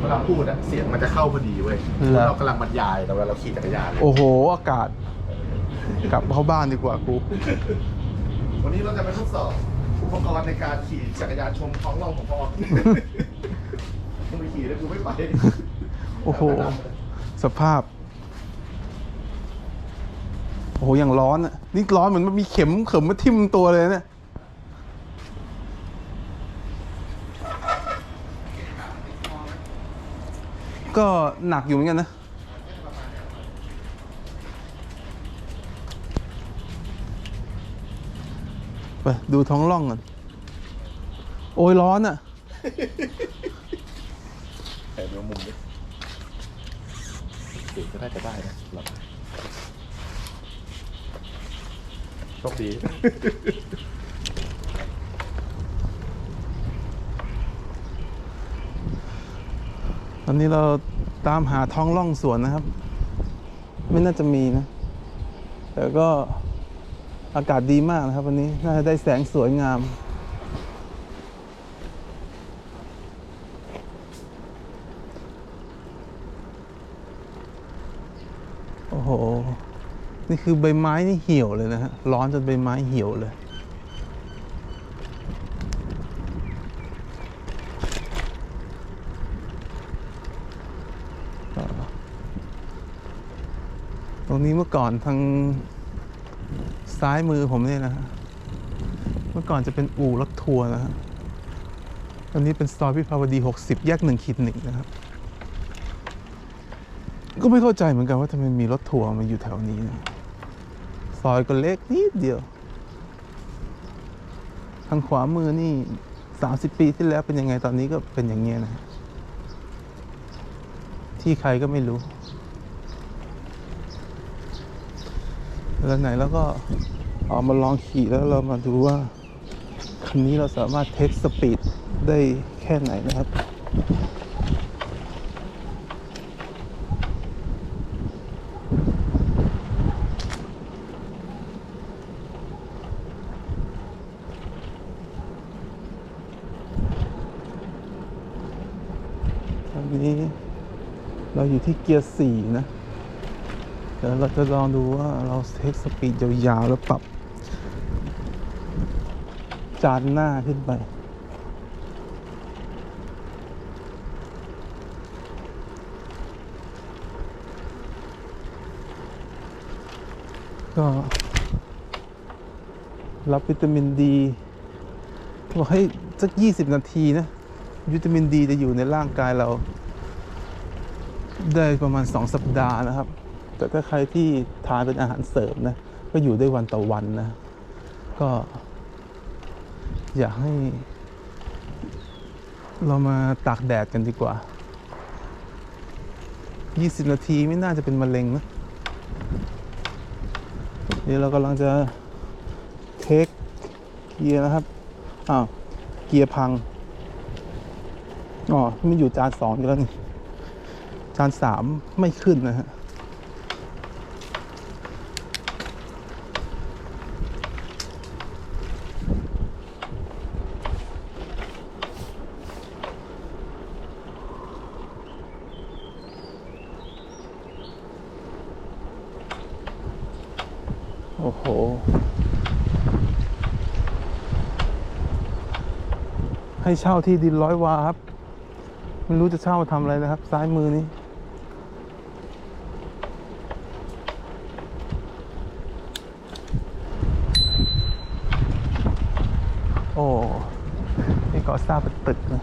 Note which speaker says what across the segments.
Speaker 1: เวลาพูดอะเสียงมันจะเข้าพอดีเว้ย
Speaker 2: เหรอ
Speaker 1: เรากำลังบรรยายแต่เวลาเราขี่จักรยานเนี่ย
Speaker 2: โอ้โห อากาศ กลับเข้าบ้านดีกว่ากู
Speaker 1: วันนี้เราจะไปทดสอบอุปกรณ์ในการขี่จักรยานชมท้องร่องของพ่อมึงไปขี่แล้วกูไม่ไป
Speaker 2: โอ้โห สภาพ โอ้โหอย่างร้อนอะนี่ร้อนเหมือนมันมีเข็มเข็มมาทิ่มตัวเลยเนี่ย ก็หนักอยู่เหมือนกันนะ ไป ดูท้องร่องก่อน โอ้ยร้อนอะ
Speaker 1: แต่เดี๋ยวมุมนี้เสียงก็น่าจะได้นะหลับโชคดี
Speaker 2: อนนี้เราตามหาท้องร่องสวนนะครับ ไม่น่าจะมีนะ แต่ก็อากาศดีมากนะครับ วันนี้น่าจะได้แสงสวยงาม โอ้โห นี่คือใบไม้นี่เหี่ยวเลยนะฮะร้อนจนใบไม้เหี่ยวเลย รงนี้เมื่อก่อนทางซ้ายมือผมเนี่ยนะ เมื่อก่อนจะเป็นอู่รถทัวร์นะฮะตอนนี้เป็นซอยพิพาวดี 60 แยกหนึ่งขีดหนึ่งนะครับ ก็ไม่เข้าใจเหมือนกันว่าทำไมมีรถทัวร์มาอยู่แถวนี้นะซอยก็เล็กนิดเดียว ทางขวามือนี่ 30 ปีที่แล้วเป็นยังไงตอนนี้ก็เป็นอย่างเงี้ยนะ ที่ใครก็ไม่รู้ แล้วไหนแล้วก็เอามาลองขี่แล้วเรามาดูว่า คันนี้เราสามารถเทคสปีดได้แค่ไหนนะครับตอนนี้เราอยู่ที่เกียร์สี่นะ เดี๋ยวเราจะลองดูว่าเราเทคสปีดยาวๆ แล้วปรับ จานหน้าขึ้นไป ก็รับวิตามินดีบอกให้สักยี่สิบนาทีนะ วิตามินดีจะอยู่ในร่างกายเรา ได้ประมาณ 2 สัปดาห์นะครับ แต่ถ้าใครที่ทานเป็นอาหารเสริมนะ ก็อยู่ได้วันต่อวันนะ ก็ อยากให้ เรามาตากแดดกันดีกว่า 20 นาทีไม่น่าจะเป็นมะเร็งนะนี่เรากำลังจะเทคเกียร์นะครับ อ้าว เกียร์พัง อ๋อ มันอยู่จานสองอยู่แล้วนี่ จานสามไม่ขึ้นนะฮะ โอ้โห ให้เช่าที่ดินร้อยวาครับ ไม่รู้จะเช่ามาทำอะไรนะครับ ซ้ายมือนี้ โอ้นี่ก่อสร้างเป็นตึกนะ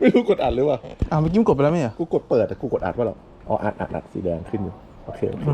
Speaker 1: ไม่รู้กดอัดหรือเปล่า
Speaker 2: อ้าวเมื่อกี้มันกดไปแล้วไหมอะ
Speaker 1: กูกดเปิดแต่กูกดอัดว่าหรออ๋ออัดอัดอัดสีแดงขึ้นอยู่ โอเคโอเค